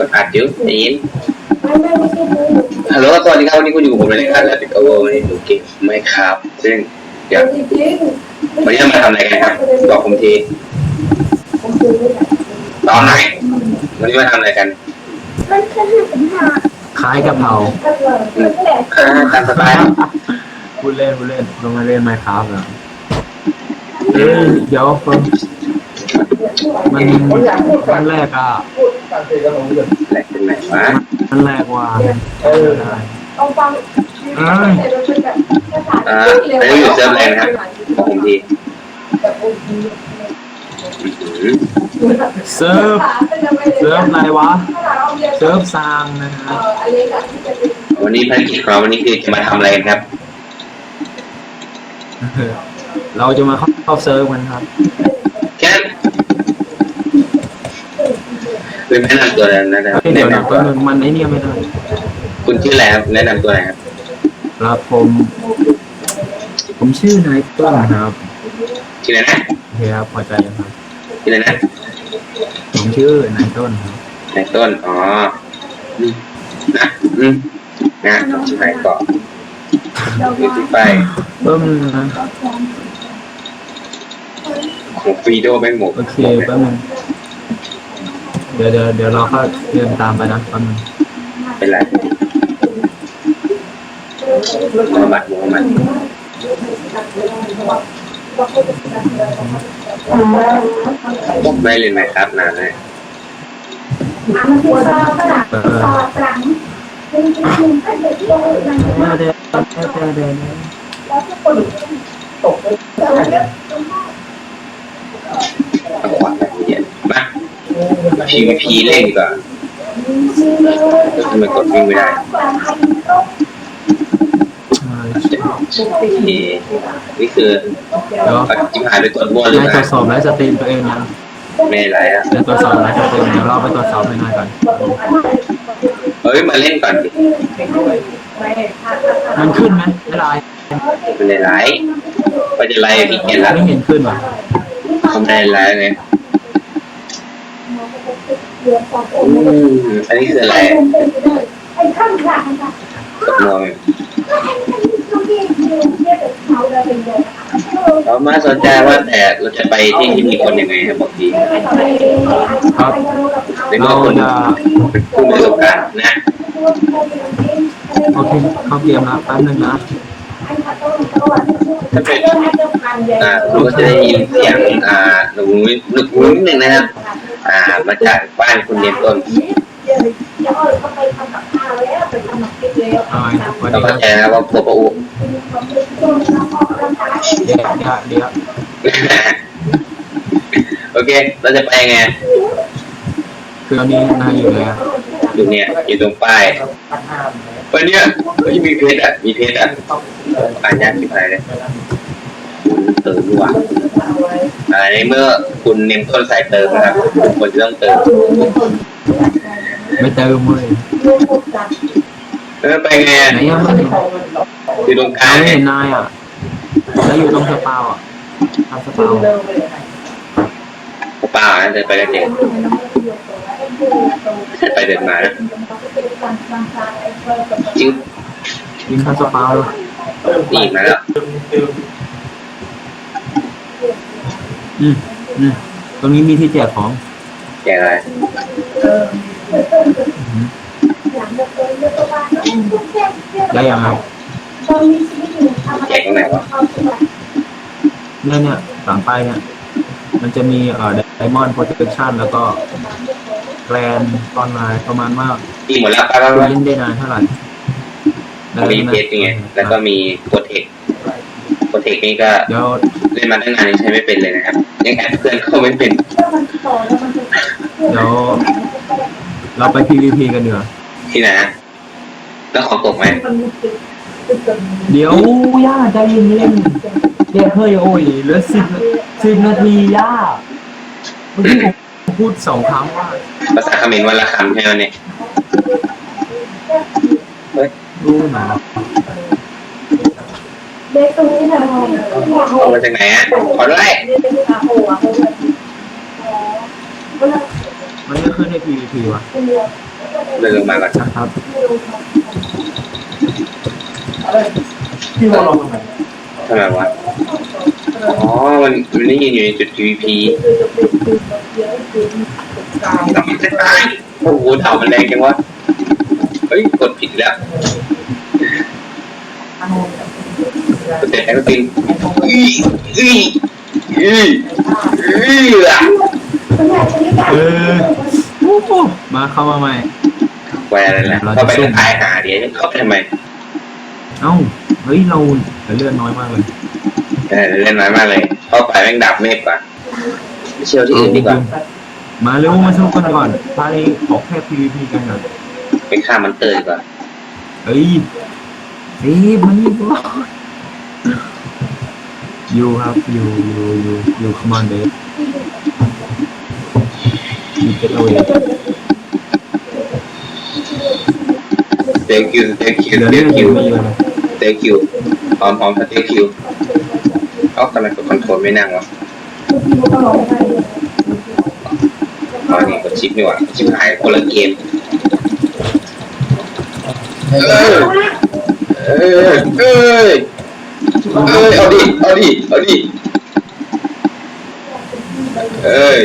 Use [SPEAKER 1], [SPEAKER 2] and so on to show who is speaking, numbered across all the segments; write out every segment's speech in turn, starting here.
[SPEAKER 1] ประกาศจิ้วได้ยินฮัลโหลสวัสดีครับวันนี้คุณอยู่กับผมในรายการแล้วติดกระโวันนี้ดูเกมไม่ครับ ซึ่งเดี๋ยววันนี้เรามาทำอะไรกันครับ บอกผมทีตอนไหนวันนี้มาทำอะไรกัน
[SPEAKER 2] คล้ายกะเพรา
[SPEAKER 1] อืมอ่าตามสบาย
[SPEAKER 2] พูดเล่นพูดเล่นลงมาเล่นไมค์ครับเหรอเอ้ยเดี๋ยวผ มันมันแรกอะ
[SPEAKER 1] อะไรเป็นไหนวะ
[SPEAKER 2] มันแรกว่าเออได้
[SPEAKER 1] อ่าไม่ได้อยู่เซิร์ฟอะไรนะครับบอกผมที
[SPEAKER 2] เซิร์ฟเซิร์ฟอะไรวะ เซิร์ฟซางนะฮะ
[SPEAKER 1] วันนี้ภารกิจของเราวันนี้คือจะมาทำอะไรกันครับ
[SPEAKER 2] เราจะมาเข้าเซิร์ฟกันครับ
[SPEAKER 1] แค่นั้นเป็นแนะนำตัวเลยนะครับ
[SPEAKER 2] เฮ้ยเดี๋
[SPEAKER 1] แนะ
[SPEAKER 2] ยวนนะแป๊บนึงมันไอ้เนี่ยไม่ได้ำ
[SPEAKER 1] คุณชื่ออะไรครับแนะนำตัวหน่อยครับ
[SPEAKER 2] ครับผม ผมชื่อนายต้นครับ
[SPEAKER 1] ชื่ออะไรนะ
[SPEAKER 2] โอเคครับพอใจยังครับ
[SPEAKER 1] ชื่ออะไรนะ
[SPEAKER 2] ผมชื่อนายต้นครับ
[SPEAKER 1] นายต้นอ๋ออืมนะอืมนะชื่อไหนก่อนนี่ที่ไป
[SPEAKER 2] เพิ่มนะ
[SPEAKER 1] หมกฟรีโดแม่งหมก
[SPEAKER 2] โอเคแป๊บนึง เดี๋ยวเดี๋ยวเดี๋ยวเราก็เดินตามไปนะแป๊บนึง
[SPEAKER 1] เป็นไรมูฮัมหมัดมูฮัมหมัดไม่เล่นไหมครับนานเลย
[SPEAKER 2] เออมาเดี๋ยวเดี๋ยวเดี๋ยวเดี๋ยว
[SPEAKER 1] ต้องขวาแบบนี้มา PVP เล่นดีกว่าทำไมกดวิ่งไม่ได้นี่นี่คือ
[SPEAKER 2] เดี๋ยว
[SPEAKER 1] เอาจิ้มหายไปกดมั่วหรือนา
[SPEAKER 2] ย
[SPEAKER 1] เป
[SPEAKER 2] ตรว
[SPEAKER 1] ล่า
[SPEAKER 2] จสอบไลฟ์สตรีมตัวเองนะ
[SPEAKER 1] ไม่เป็นไรอะ
[SPEAKER 2] เดี๋ยวตรวจสอบไลฟ์สตรีมเดี๋ยวเราไปตรวจสอบให้หน่อยก่อน
[SPEAKER 1] เฮ้ยมาเล่นก่อนดิ
[SPEAKER 2] มันขึ้นไหมไม่ไลน์
[SPEAKER 1] มันได้ไลฟ์ก็จะไลฟ์พี่เกียนละ
[SPEAKER 2] ไม่เห็นขึ้นว่ะ
[SPEAKER 1] เขาไม่ได้ไลฟ์ไง อืมอันนี้คืออะไรกดมองเรามาสนใจว่าแต่เราจะไปที่ที่มีคนยังไงครับบอกที
[SPEAKER 2] ครับ
[SPEAKER 1] ในเมื่อคนเป็นผู้มีประสบการณ์นะ
[SPEAKER 2] โอเคเข้าเกมนะแป๊บนึงนะ
[SPEAKER 1] ถ้าเป็นอ่าคุณก็จะได้ยินเสียงอ่าหนูหนูนิดนึงนะครับ อ่ามาจากบ้านคุณเรียนต้น
[SPEAKER 2] อ่าสวัส
[SPEAKER 1] เรา
[SPEAKER 2] ดีค
[SPEAKER 1] เข้า
[SPEAKER 2] รับ
[SPEAKER 1] ใจนะครับว่าปวดประอุ
[SPEAKER 2] เดี๋ยวเดี๋ยวเดี๋ยว
[SPEAKER 1] โอเค เราจะไปยังไง
[SPEAKER 2] คืออันนี้นายอยู่เลยอะ
[SPEAKER 1] อยู่เนี่ย อยู่ตรงป้ายวันเนี้ยเฮ้ยมีเพชรอะ มีเพชรอะอ่านยากที่ไหนเลย เติมด้วยอ่าในเมื่อคุณเน้นต้นสายเติมนะครับคุณควรจะต้องเติม
[SPEAKER 2] ไม่เติมเลย
[SPEAKER 1] แล้วไปไงอะ
[SPEAKER 2] ไหนยังไม่เห็น
[SPEAKER 1] อยู่ตรงกลาง
[SPEAKER 2] ไม่
[SPEAKER 1] เนี่
[SPEAKER 2] เห็
[SPEAKER 1] ย
[SPEAKER 2] นนายอะแล้วอยู่ตรงสปาวอะทำสปาว
[SPEAKER 1] เปล่านะเดินไปก็เจอเดินไปเดินมานะจิ้ว
[SPEAKER 2] ยิงทำสปาวเลย
[SPEAKER 1] นี่มาแล้ว
[SPEAKER 2] อืมอืมตรงนี้มีที่แจกของ
[SPEAKER 1] แกอะไร
[SPEAKER 2] อืมได้ยังครับ
[SPEAKER 1] แกตรงไหนวะ
[SPEAKER 2] เนี่ยเนี่ยหลังไปเนี่ย มันจะมีเอ่อไดมอนด์โปรเทคชั่นแล้วก็แกรนออนไลน์ประมาณว่า
[SPEAKER 1] นี่หมดแล้วไปไป
[SPEAKER 2] คุณ
[SPEAKER 1] ไป
[SPEAKER 2] เล่นได้นานเท่าไหร่
[SPEAKER 1] มีเพชรไงแล้วก็มีโปรเทค โปรเทคนี่ก็
[SPEAKER 2] เดี๋ยว
[SPEAKER 1] เล่นมาตั้งนานยังใช้ไม่เป็นเลยนะครับ ยังแอดเพื่อนเข้าไม่เป็น
[SPEAKER 2] เดี๋ยวเราไป PVP กันเดี๋ยวา
[SPEAKER 1] ที่ไหนนะแล้วขอตกไหม
[SPEAKER 2] เดี๋ยวย่าใจเย็นๆเดี๋ยวเฮ้ยโอ้ยเหลือสิบสิบนาทีย่าเมื่อกี้ผมพูดสองครั้งว่า
[SPEAKER 1] ภาษาเขมรวันละคำใช่ไหมเนี่ย
[SPEAKER 2] รู้หนา
[SPEAKER 1] เอามาจากไหนอะขอด้วย
[SPEAKER 2] มันก็ขึ้นใน PVP วะ
[SPEAKER 1] เดินลงมาก่อน
[SPEAKER 2] นะครับ
[SPEAKER 3] พี่ว่าลองทำไม
[SPEAKER 1] ทำไมวะ อ๋อ มันมันนี่ยืนอยู่ในจุด PVP ทำจะตายโอ้โหเถ่ามันแรงจังวะ เฮ้ย กดผิดแล้ว กดเสร็จแล้วก็ติงอีอีอีอีอะ
[SPEAKER 2] เออโอ้โหมาเข้ามาใหม่
[SPEAKER 1] แหวนอะไรแหละเข้าไปทางท้ายหาเดี๋ยวเข้าไปทำไม
[SPEAKER 2] เอ้าเฮ้ยเราเลือเลือดน้อยมากเลย
[SPEAKER 1] เออเล่นน้อยมากเลยเข้าไปแม่งดับเมฆกว่าเชี่ยวที่อื่นดีกว่า
[SPEAKER 2] มาเร็วมาสนุกกันก่อนพานี้ขอแค่ PVP กันก่อน
[SPEAKER 1] ไปฆ่ามันเตอร์ดีกว่า
[SPEAKER 2] เฮ้ยเฮ้ยมันนี่ ยูครับยูยูยูยูคอมมานเดย์ยูเก็ตเอาไว้
[SPEAKER 1] thank you thank you
[SPEAKER 2] เหลือเลือด
[SPEAKER 1] thank
[SPEAKER 2] อ
[SPEAKER 1] you
[SPEAKER 2] ยู่ไม่เยอะเลย
[SPEAKER 1] thank you พร้อมพร้อม thank you เอ้าทำไมกดคอนโทรลไม่นั่งวะอ๋อนี่กดชิปนี่หว่าชิปหายคนละเกม เออ เออเออ เอ้ยเอาดิเอาดิเอาดิเอ้ย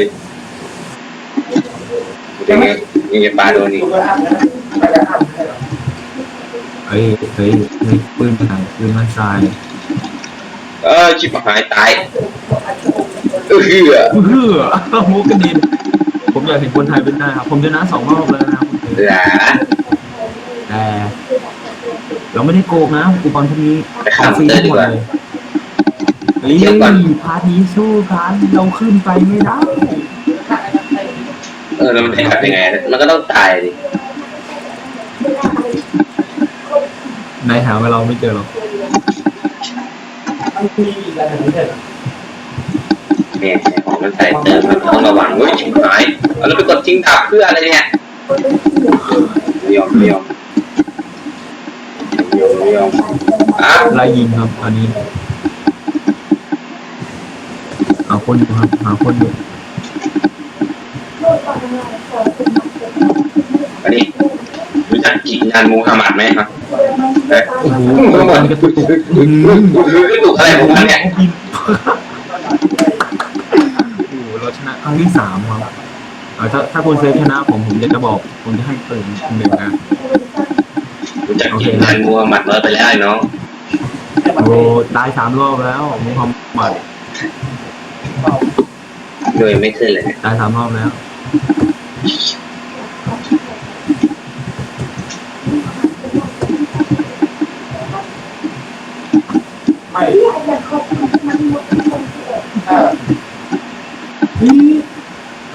[SPEAKER 1] ยังไงยังไงปลาโดนอีก
[SPEAKER 3] ตัวอัพนะไปแล้วอัพให้หรอ
[SPEAKER 2] เฮ้ยเฮ้ยเฮ้ยปืนมันหายปืนมันทราย
[SPEAKER 1] เออชิบหายตายเออเหือ
[SPEAKER 2] เฮ้อมุกกระด็นผมอยากเห็นคนไทยเป็นหน้ครับผมชนะสองรอบแล้วนะครับแต่เราไม่ได้โกงนะอุปกรณ์พวกนี้
[SPEAKER 1] ไปฆ่ามันเตอร์ดีกว่า
[SPEAKER 2] เฮ้ยพาร์ทนี้สู้กันเราขึ้นไปไม่ได้
[SPEAKER 1] เออแล้วมันจะทำยังไง มันก็ต้องตายดิ
[SPEAKER 2] นายหาว่าเราไม่เจอหรอก
[SPEAKER 3] มันมีอีกอะไรนี้เลย
[SPEAKER 1] เนี่ยของมันใส่เติมมันต้องระวังเว้ยชิบหายเอาแล้วไปกดทิ้งดับเพื่ออะไรเนี่ยไม่ยอมไม่ยอมไม่ยอมไม่ยอมอะ
[SPEAKER 2] ไล่ยิงครับอันนี้หาคนอยู่ครับหาคนอยู่
[SPEAKER 1] อันนี้รู้จักจินานมูฮัมหมัดไหมครับเอ๊ะ
[SPEAKER 2] โอ้โหมันกระตุกอืม
[SPEAKER 1] รู้ถูกอะไรของมันเนี่ย
[SPEAKER 2] โอ้โหเราชนะครั้งที่สามครับเออถ้าถ้าคุณเซฟชนะผมผมจะบอกผมจะให้เติมหนึ่งนะ
[SPEAKER 1] รู้จักจินานมูฮัมหมัดน้อยไปแล้วไอ้น้อง
[SPEAKER 2] โอ้ตายสามรอบแล้วมุฮัมมัด
[SPEAKER 1] หน่วยไม่ขึ้นเลยเนี่ย
[SPEAKER 2] ตายสามรอบแล้ว
[SPEAKER 3] ไม่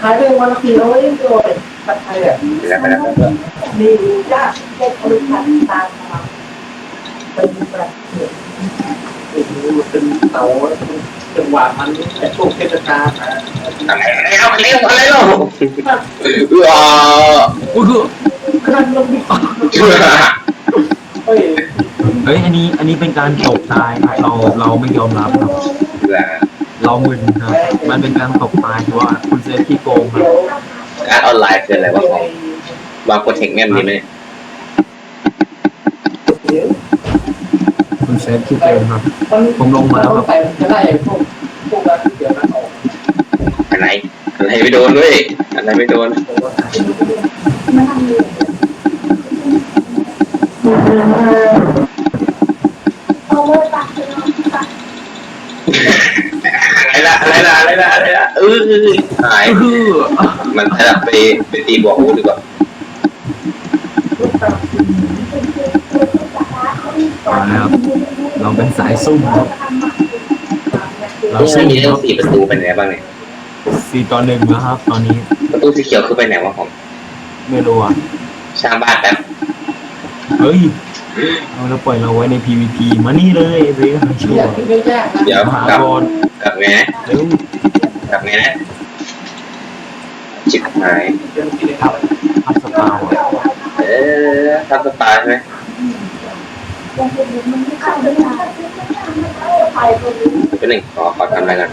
[SPEAKER 3] ขายได้วันละสี่ร้อยตัวตัดไทยอะ
[SPEAKER 1] ไปแล้วไปแล้วไปแล้ว
[SPEAKER 3] นี่ยากแค่คนขันตามมาเป็นแเป็นเต๋าจังหวะมันแต่ช่วงเทศกาล
[SPEAKER 1] อะไรอะไรเออะไรเอาอะไรเอาว้า
[SPEAKER 2] โอ้โห
[SPEAKER 3] ขนาดลงดิเฮ้ย
[SPEAKER 2] เฮ้ยอันนี้อันนี้เป็นการตกตายครับเราเราไม่ยอมรับครับ
[SPEAKER 1] เบื่อ
[SPEAKER 2] เรามึนครับ มันเป็นการตกตายเพราะว่าคุณเซฟที่โกงครับ
[SPEAKER 1] การออนไลน์คืออะไรวะของบางโปรเทคแม่มดีไหม
[SPEAKER 2] คุณเซฟที่โกงครับ
[SPEAKER 3] ใส่จะได้พวกพวกร้านั้นเดี๋ยวมันออก
[SPEAKER 1] อะไรอะไรไม่โดนด้วยอะไรไม่โดนอะไรละอะไรละอะไรละอะไรละเออหายมันถ้าไปไปตีบวกอู้ดีกว่า
[SPEAKER 2] เอาละครับเราเป็นสายซุ่มครับเรา
[SPEAKER 1] นี่
[SPEAKER 2] ซุ่
[SPEAKER 1] มัน
[SPEAKER 2] ม
[SPEAKER 1] มี
[SPEAKER 2] ค
[SPEAKER 1] เรื่อ
[SPEAKER 2] รั
[SPEAKER 1] ง
[SPEAKER 2] บ
[SPEAKER 1] สี่ประตูเป็นไงบ้างเนี่ย
[SPEAKER 2] สี่ต่อหนึ่งนะครับ ตอนนี้
[SPEAKER 1] ประตูสีเขียวคือไปไหนวะของ
[SPEAKER 2] ไม่รู้อะ
[SPEAKER 1] สร้างบ้านแป๊บ
[SPEAKER 2] เฮ้ยเอาเราปล่อยเราไว้ใน PVP มานี่เลยเรียกให้ชัว
[SPEAKER 3] เนี่ย
[SPEAKER 2] ร์
[SPEAKER 3] ไม่ยากนะ
[SPEAKER 1] เดี๋ยว
[SPEAKER 2] มหาก
[SPEAKER 1] ลับ
[SPEAKER 2] ร
[SPEAKER 1] กลับไงนะ
[SPEAKER 2] เร็ว
[SPEAKER 1] กลับไงนะจิบหาย
[SPEAKER 2] ทับทับสตาร์ว่ะ
[SPEAKER 1] เออทำสตาร์ใช่ไหม เป็นหนึ่งขอขอทำอะไรกัน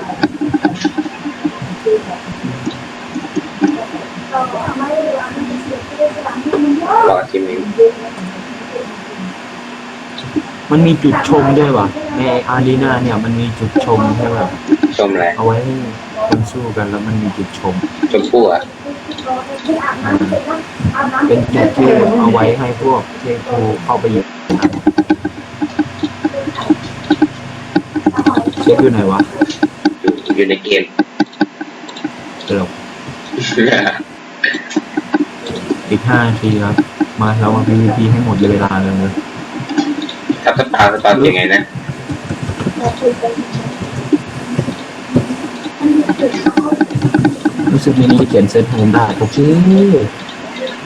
[SPEAKER 1] รอทีมนี้
[SPEAKER 2] มันมีจุดชมด้วยว่ะในอารีนาเนี่ยมันมีจุดชมใช่ป่ะ
[SPEAKER 1] ชมอะไร
[SPEAKER 2] เอาไว้ให้คนสู้กันแล้วมันมีจุดชม
[SPEAKER 1] ชมพู่อะ
[SPEAKER 2] เป็นจุดที่เอาไว้ให้พวกเทครูเข้าไปอยู่ เช็คอยู่ไหนวะ
[SPEAKER 1] อยู่อยู่ในเกม
[SPEAKER 2] เดี๋ยวอีกห้านาทีครับ มาเรามา PVP ให้หมดเลยเวลาเลย
[SPEAKER 1] ทับสปาสปาเป็นยังไงนะ
[SPEAKER 2] รู้สึกมินิจะเขียนเซตโฮมได้โอเค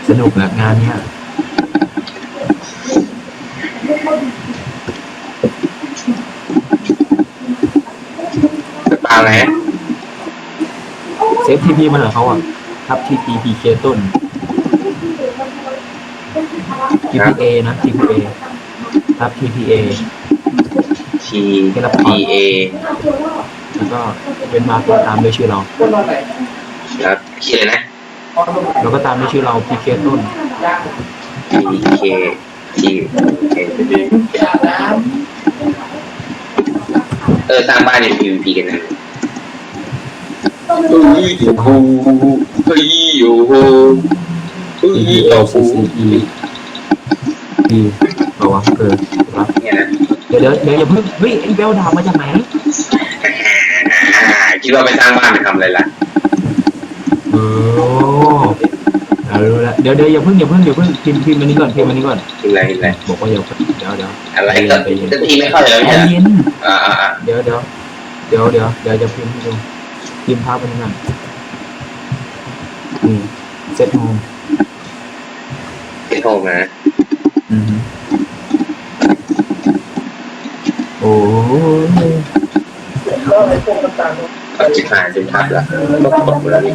[SPEAKER 2] สนุกแหละงานเนี้ย
[SPEAKER 1] สปาไง
[SPEAKER 2] เซฟทีพีมาเหรอเขาอะทับทีพีพีเคต้น TPA นะ TPA ทับ TPA
[SPEAKER 1] ทีพีเอ
[SPEAKER 2] แล้วก็เป็นมาร์กตามด้วยชื่อเรา
[SPEAKER 1] แล้วคิดเลยนะ
[SPEAKER 2] แล้วก็ตามด้วยชื่อเรา PK ต้น
[SPEAKER 1] ทีเคทีเคเออสร้างบ้านใน PVP กันนะ เฮ้ยโอ้โหเฮ้ยโอ้โหเห
[SPEAKER 2] C C E E เอวะเออรับ
[SPEAKER 1] เนี่ยนะ
[SPEAKER 2] เดี๋ยวเดี๋ยวเดี๋ยวอย่าเพิ่งเฮ้ยไอ้เบลดาบมาจากไหน
[SPEAKER 1] อ่าคิดว่าไปสร้างบ้านไปทำอะไรล่ะ
[SPEAKER 2] เออเอารู้ล้วเดี๋ยวเดี๋ยวอย่าเพิ่งอย่าเพิ่งอย่าเพิ่งพิมพ์พิมพ์อันนี้ก่อนพิมพ์อันนี้ก่อน
[SPEAKER 1] กินอะไรกินอะไร
[SPEAKER 2] บอกว่าอย่าเพิ่งเดี๋ยวเดี๋ยว
[SPEAKER 1] อะไรก็ก็ทีไม่เข้าใจแล้ว
[SPEAKER 2] แอ
[SPEAKER 1] เนี่ย
[SPEAKER 2] เย็น
[SPEAKER 1] อ่าอ่าอ่า
[SPEAKER 2] เดี๋ยวเดี๋ยวเดี๋ยวเดี๋ยวเดี๋ยวจะพิมพ์ให้ดู พิมพ์ภาพอันนี้ก่อนนี่เซตโฮม
[SPEAKER 1] เป็นโฮมนะ
[SPEAKER 2] อือฮึโอ้ย
[SPEAKER 1] ก็จิบหายจนทับแล้วก็กดหมดแล้วนี่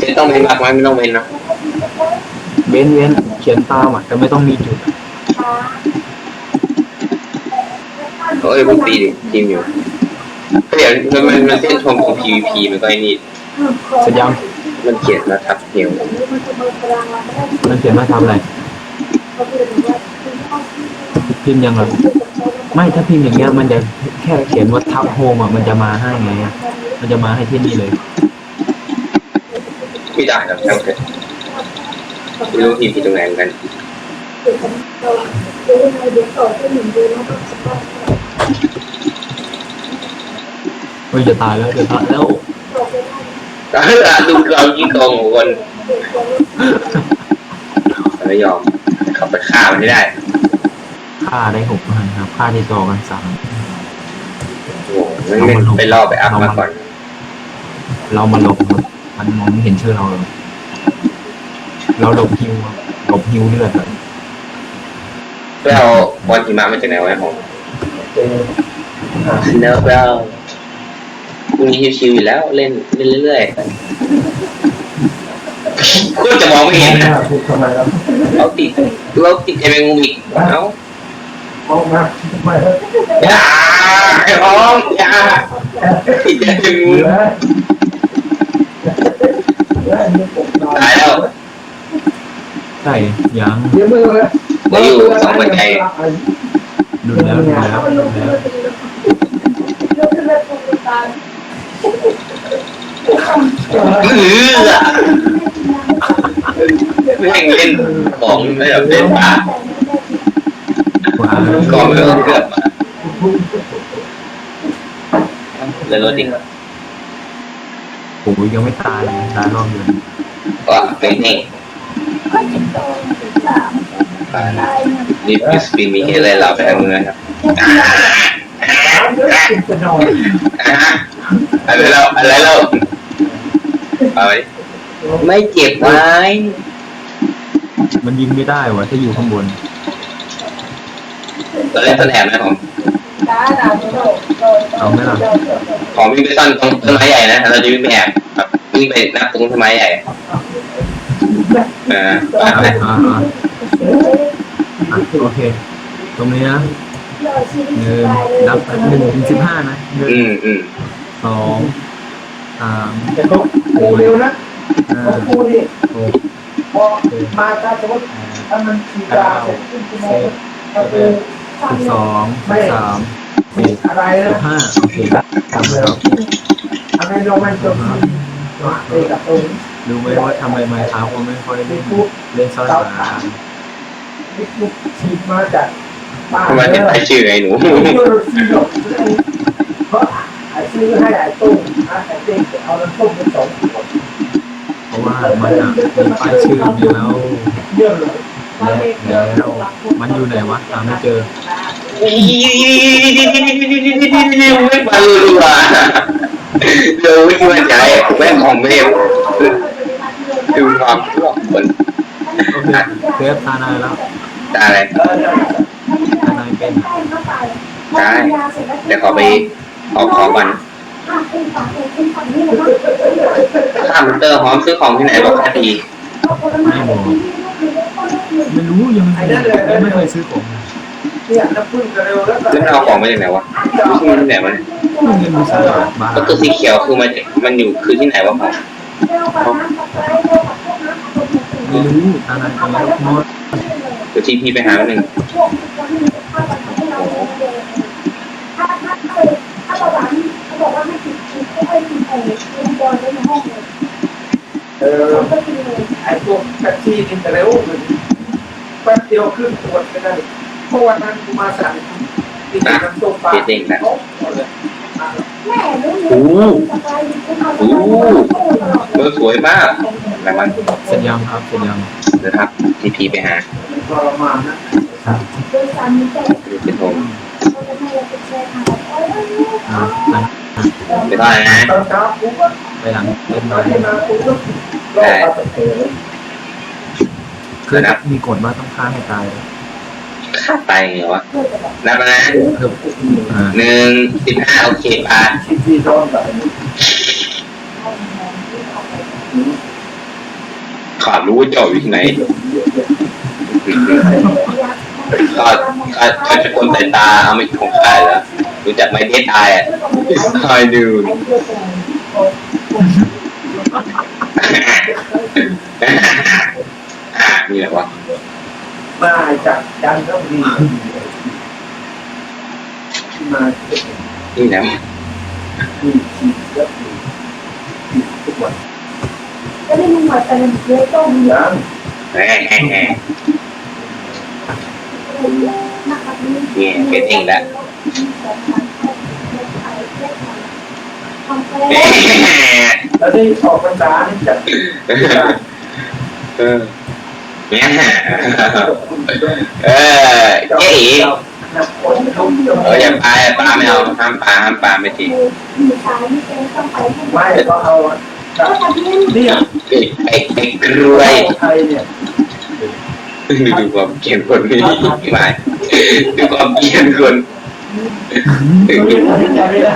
[SPEAKER 1] จะต้องเป็นมากไหมไม่ต้องเป็นนะ
[SPEAKER 2] เว้นเว้นเขียนตามอะแต่ไม่ต้องมีจุดอะ
[SPEAKER 1] เอ้ยมันตีดิทีมอยู่ก็เดี๋ยวมันมันมันเส้นชมของ PVP มันก็ไอ้นี่
[SPEAKER 2] เสร็จยัง
[SPEAKER 1] มันเขียนมาทับเหี่ยว
[SPEAKER 2] มันเขียนว่าทำอะไร พิมพ์ยังเหรอไม่ถ้าพิมพ์อย่างเงี้ยมันจะแค่เขียนว่าทับโฮมอะมันจะมาให้ไงอะมันจะมาให้ที่นี่เลย
[SPEAKER 1] ไม่ได้ครับช่างเถอะไม่รู้ PVP ตรงไหนเหมือนกัน
[SPEAKER 2] เฮ้ยจะตายแล้วจะตายแล้ว
[SPEAKER 1] แล้วดูเรายิ่งโกงของคนมันไม่ยอมขับไปฆ่ามันไม่ได้
[SPEAKER 2] ค่าได้หกพันครับค่าที่ต่อกันสาม
[SPEAKER 1] โอ้โหมันไม่ไปล่อไปอัพมาก่อน
[SPEAKER 2] เรามาหลบครับมันมองไม่เห็นชื่อเราเลยเราหลบฮิวครับหลบฮิวเลือดอะ
[SPEAKER 1] ไปเอาบอลหิมะมาจากไหนวะของ เนอะเราพรุ่งนี้ชิวๆอยู่แล้ว เล่นเล่นเรื่อยๆก็จะมองไม่เห็นนะเราติดเราติดไอ้แมงมุมอีกเอ้าอย่าไอ้ห้องอย่าติดไอ้แมงมุมตายแล้ว
[SPEAKER 2] ใช่ยัง
[SPEAKER 1] ได้อยู่สองหัวใจ
[SPEAKER 2] ดูแล้วดูแล้วดูแล้ว
[SPEAKER 1] เออแม่งเล่นของไม่แบบเล่นป่า
[SPEAKER 2] ว้าว
[SPEAKER 1] ก็ไม่ต้องเกือบมาเลยรถดิ
[SPEAKER 2] โอ้ยยังไม่ตายเลยตายรอบเดียว
[SPEAKER 1] ก็เป็นเอง นี่ฟิสปินมีแค่อะไรเราไปทางนู้นนะครับอ่าฮะอะไรเราอะไรเราเอาไปไม่เจ็บไว้
[SPEAKER 2] มันยิงไม่ได้วะถ้าอยู่ข้างบน
[SPEAKER 1] เราเล่นต้นแอบนะผม
[SPEAKER 2] เอาไหมล่ะ
[SPEAKER 1] ของวิ่งไปซ่อนตรงต้นไม้ใหญ่นะเราจะวิ่งไปแอบแบบวิ่งไปนับตรงต้นไม้ใหญ่ เอออาไหม
[SPEAKER 2] อ่าอ่าอะโอเค ตรงนี้นะหนึ่งนับหนึ่งถึงสิบห้านะหนึ่
[SPEAKER 1] อื
[SPEAKER 2] ง
[SPEAKER 1] มอืม
[SPEAKER 2] สองสาม
[SPEAKER 4] แต่เขาเร็วนะ
[SPEAKER 2] ห้า
[SPEAKER 3] กูดิ
[SPEAKER 2] หก
[SPEAKER 3] พอมาถ้าสมมติถ้ามันฉีดาเสร็จครึ่งชั่วโมงก็คือ
[SPEAKER 2] สิบสองสิบสามสิบ
[SPEAKER 3] อะไร
[SPEAKER 2] สิ
[SPEAKER 3] นะ
[SPEAKER 2] บห้าโอเคทำแล้ว
[SPEAKER 3] อะไรลงมันจบเอกับตรง
[SPEAKER 2] รู้ไหมว่าทำไมไม้เท้าเขาไม่ค่อยเล่นเล่นซ่อนหา
[SPEAKER 3] นี่กูฉีดมาจากบ้าน
[SPEAKER 1] ทำไมเป็นไอชื่อไอ้หนู
[SPEAKER 3] เพราะไอ้ซื้อให้ไอ้ตุ้มไอ้เต้เอาน้ำส้มไปสองขวด
[SPEAKER 2] เพราะว่ามันอะมีป้ายชื่ออยู่แล้ว
[SPEAKER 3] เยอะเลย
[SPEAKER 2] แล้วแล้วมันอยู่ไหนวะตามไม่เจอ
[SPEAKER 1] ไม่มาเลยว่ะเร็วไม่มั่นใจแม่งของเมม ดูความชั่วคน
[SPEAKER 2] โอเคเซฟตานายแล้ว
[SPEAKER 1] ตาอะไร
[SPEAKER 3] เออ
[SPEAKER 2] ตานายเป็น
[SPEAKER 1] ได้เดี๋ยวขอไปออกของก่อนข้ามมอนเตอร์หอมซื้อของที่ไหนบอกค่าดี
[SPEAKER 2] ไม่บอกไม่รู้ยังไม่เคยยังไม่เคยซื้อของ
[SPEAKER 3] เนี่ยน้ำผึ้งเร็วแล้ว
[SPEAKER 1] แล้วมันเอาของมาจากไหนวะรู้ที่ที่ไหนวะเนี่ย
[SPEAKER 2] เงินมีสบาทบาท
[SPEAKER 1] ก็คือสีเขียวคือมันมันอยู่คือที่ไหนวะของ
[SPEAKER 2] ไม่รู้ตานายไปแล้วมด
[SPEAKER 1] เดี๋ยวทีพีไปหาหนึ่ง
[SPEAKER 3] ถ้าถ้าถ้าประวัติเขาบอกว่าให้ติดติดให้ติดไอ้อุปกรณ์ไว้ในห้องเลยเออไอ้พวกแท็กซี่นี่เร็วแป๊บเดียวครึ่งขวดก็ได้เพราะวันนั้นกูมาสั่งกินน้ำส้มปลา
[SPEAKER 1] เจติงนะ
[SPEAKER 3] โอ้
[SPEAKER 1] โหโอ้โหเบอร์สวยมากอะไรมัน
[SPEAKER 2] เสร็จยังครับเสร็จยัง
[SPEAKER 1] เดี๋ยวครับทีพีไปหา
[SPEAKER 3] ทรมานนะ
[SPEAKER 1] ดูเป็นโฮม
[SPEAKER 2] อ่าหลัง
[SPEAKER 1] ไปต่อนะ
[SPEAKER 3] ตอนเช้ากูก็
[SPEAKER 2] ไปหลังเล่น
[SPEAKER 3] มา
[SPEAKER 2] ไม้
[SPEAKER 3] ที่มากูก็รอปลาตะเพีย
[SPEAKER 2] คือมีกฎว่าต้องฆ่าให้ตาย
[SPEAKER 1] ค่าไตไงวะนับแล้วนะ
[SPEAKER 2] คืออ่า
[SPEAKER 1] หนึ่งสิบห้าโอเคปา
[SPEAKER 3] ที่ที่ร้อนแบบนี้
[SPEAKER 1] ขอรู้ว่าเจาะอยู่ที่ไหนก็ก็ก็จะคนสายตาเอาไม่ของข้าเหรอรู้จักไหมเทสตายอะคอยดูอ่านี่แหละวะ
[SPEAKER 3] มาจากจันทบุรีมา
[SPEAKER 1] นี่แหละ
[SPEAKER 3] ที่ที่เยอะทุกวัน
[SPEAKER 4] ก็ได้มึงมาแต่เล็กต้มเยอะ
[SPEAKER 3] ยัง
[SPEAKER 1] แหม่แหม่แหม่
[SPEAKER 4] นะครับ
[SPEAKER 1] เนี่ยเกตติ้งแล้ว
[SPEAKER 4] ทำไป
[SPEAKER 1] แหม่
[SPEAKER 3] แล้วได้ออกพรรษานี่จะ
[SPEAKER 1] เออ เนี่ยเออเจ๊อี
[SPEAKER 3] นับคนทุกจะ
[SPEAKER 1] เอออย่าปลาอย่าปลาไม่เอาห้ามปลาห้ามปลาไม่ที
[SPEAKER 4] มีสายนี่เป็นต้องไป
[SPEAKER 3] ไม่ก็เอาเนี่ย
[SPEAKER 1] ไอ้ไอ้กล้วยดูความเกลียดคนนี่ไม่ดูความเกลียดคน
[SPEAKER 3] ด้ไม่ได้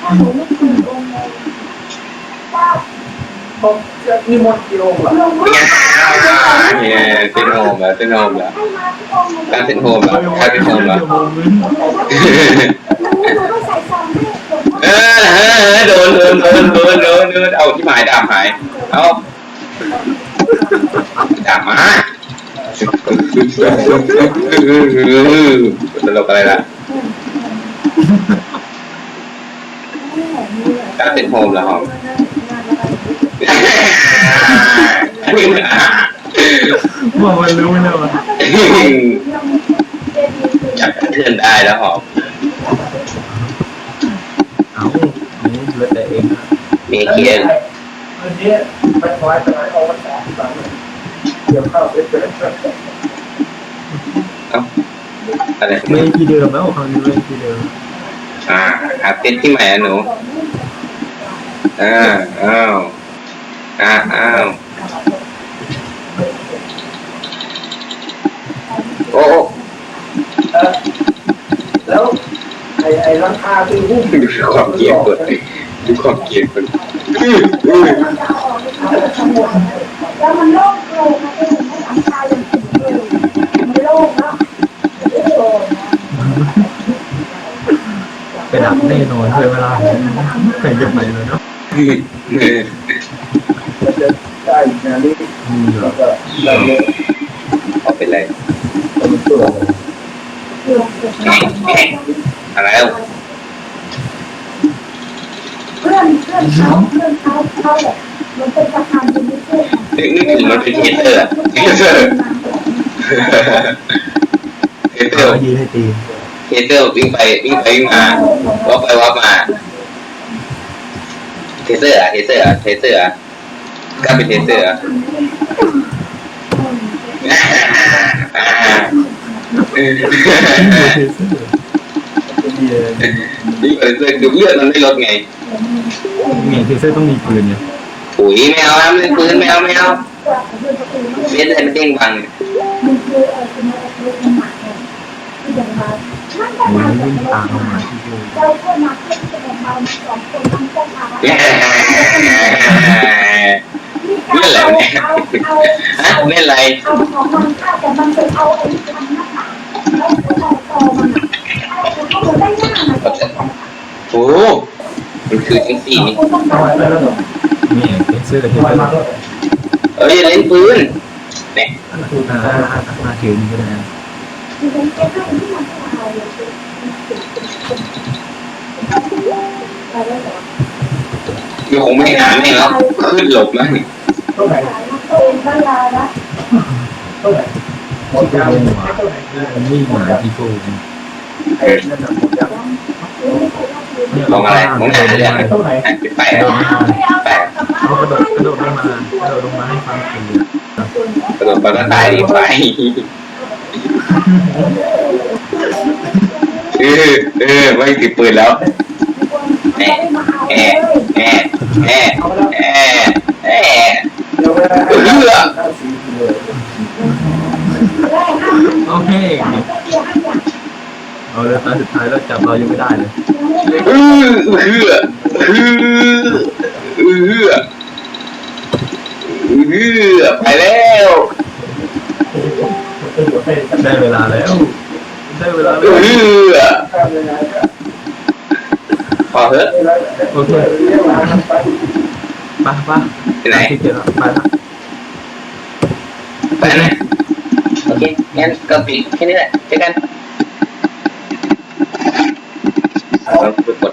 [SPEAKER 4] ถ้าหนูไม่ถึงองค์เลยว่า
[SPEAKER 3] ผมจะนิมนต์กี่องค์ล่ะ
[SPEAKER 4] ลงมา
[SPEAKER 1] เนี่ยเนี่ยเส้นโฮมแล้วเส้นโฮมแล้ว
[SPEAKER 4] ให้มาทุกองค์เลย
[SPEAKER 1] ตั้งเส้นโฮมแล้วตั้งเส้นโฮมแล้ว
[SPEAKER 4] มันไม่รู้ว่าใส่ซองให้ผม
[SPEAKER 1] เออเออโดนโดนโดนโดนโดนโดนเอาที่หมายดาบหายเอาดาบมาตลกอะไรล่ะตั้งเส้นโฮมแล้วหอม
[SPEAKER 2] ว่ามันรู้นะวะ
[SPEAKER 1] จับเพื่อนได้แล้วหอม
[SPEAKER 2] เอาอันนี้เหลือแต่เอง
[SPEAKER 1] มีเกียน
[SPEAKER 3] คืนนี้ไปถวายสมัยอวสานสามเดี๋ยวเข้าไปเจอ
[SPEAKER 1] อะไร
[SPEAKER 2] เล่นที่เดิมแล้วคราวนี้เล่นที่เดิม
[SPEAKER 1] อ่าหาเต้นที่ใหม่นะหนู อ่าอ้าว อ่าอ้าวโอ้
[SPEAKER 3] เออแล้วไอ้ไอ้ราคาที่หุ้ม
[SPEAKER 1] ดูความเกลียดคนดูความเกลียดคนอื้ออื้อ
[SPEAKER 4] แล้วมันโล่งโปร่งนะเป็นเหมือนหลังคาอย่างถึงเลยมันโล่งแล้วไม่โล่งนะ
[SPEAKER 2] ไปดับแน่นอนเลยเวลาใครจะไปเลยเนาะ
[SPEAKER 1] อื้อ
[SPEAKER 3] มันจะได้งานนี้แล้วก็ได้เยอะ
[SPEAKER 1] เอาเป็นไร
[SPEAKER 3] มันตัว
[SPEAKER 4] เพื่อนเพื่อน
[SPEAKER 1] อะไร
[SPEAKER 4] เพื่อนเพื่อนเขาเพื่อนเขาเขาแบบมันเป็นประธานเป็นเพื่อน
[SPEAKER 1] นึกนึกถึงมันเป็นเทเตอร์เทเตอร์เทเตอร์เทเตอร์วิ่งไปวิ่งไปวิ่งมาวับไปวับมา เทเตอร์อะเทเตอร์อะเทเตอร์อะกล้าเป็นเทเตอร์อะอ่าเออ
[SPEAKER 2] ที่ดูเทเซอร์
[SPEAKER 3] มี
[SPEAKER 1] วิ่งไปเรื่อยๆดูเลือดมันไม่ลดไง
[SPEAKER 2] มีเทเซอร์ต้องมีปืนเนี่ย
[SPEAKER 1] ปุ๋ยแมวนะไม่ปืนแมวแมวเล่นให้มันเด้งบัง
[SPEAKER 4] มันคือเออเป็นอะไรเป็นหนักเนี่ย ที่จะมามันก็
[SPEAKER 2] โอ้
[SPEAKER 4] มาย
[SPEAKER 2] วิ่งตามเข้ามาที่ดู
[SPEAKER 4] เราก็มาเพื่อะมาสองคนทั้งเจ้าขา
[SPEAKER 1] เล่นอะไรวะเนี่ย
[SPEAKER 4] เอาเอา
[SPEAKER 1] ฮะเล่อะไร
[SPEAKER 4] เอาของมันฆ่าแต่มันไปเอาไอ้ทางหน้าต่างแล้วเอาต่อมันเอาเขาเหมือนได้หน้ามัน
[SPEAKER 1] โอ้มันคือจังสี่นี่
[SPEAKER 4] คุณต้อง
[SPEAKER 3] ทำไม
[SPEAKER 4] การ
[SPEAKER 3] ไม่แล้อ
[SPEAKER 2] นี่เทเซอร์กับเท
[SPEAKER 3] ทำไม
[SPEAKER 2] เอ
[SPEAKER 3] มา
[SPEAKER 2] ร์
[SPEAKER 3] แล้ว
[SPEAKER 1] เอ้ยเล่นปืนเนี่ย
[SPEAKER 2] อ่ามาถือนี่ก็ได้
[SPEAKER 4] คือเป็นแค่ให้ที่มันเอาเลยอะไรหรอ
[SPEAKER 1] มันคงไม่หาแม่งแล้วขึ้นหลบมั้ง
[SPEAKER 3] เท่าไหร่
[SPEAKER 4] ตัวเองบ้านลาละ
[SPEAKER 3] เท่าไหร่หมดยาวเท่าไหร่
[SPEAKER 2] มันวิ่งมาที่โกง
[SPEAKER 3] ไอ้นั่นน่ะหมดยาว
[SPEAKER 1] มองอะไรมองหาเลยอะ
[SPEAKER 3] เท่าไหร่
[SPEAKER 1] ปิดไฟ
[SPEAKER 2] กระโด
[SPEAKER 1] อะ
[SPEAKER 2] ดมา
[SPEAKER 1] แปลก
[SPEAKER 2] เขากระโดดกระโดดลงมากระโดดลงมาให้ฟังคืน
[SPEAKER 1] กระโดดไปก็ตายดีไฟ เออเออไม่ติดปืนแล้วแอะแอะแอะแอะแอะ
[SPEAKER 3] เดี๋ยวเลาห้าสี่เลย
[SPEAKER 2] โอเค เอาเลยตอนสุดท้ายเราจับเรายังไม่ได้เลย
[SPEAKER 1] เออเฮือเฮือเฮือเฮือไปแล้ว
[SPEAKER 2] ได้เวลาแล้ว ได้เวลา
[SPEAKER 1] เอ
[SPEAKER 2] แล้ว
[SPEAKER 1] อ
[SPEAKER 3] ข้ามเลยนะ
[SPEAKER 1] พอเถอะ
[SPEAKER 2] โอเค
[SPEAKER 3] เรียกว่าไป
[SPEAKER 2] ไปไป
[SPEAKER 1] ไปไหน
[SPEAKER 2] ที่เกียจไปละ
[SPEAKER 1] ไปไหนโอเคงั้นก็ปิดแค่นี้แหละเจอกันเราไปกด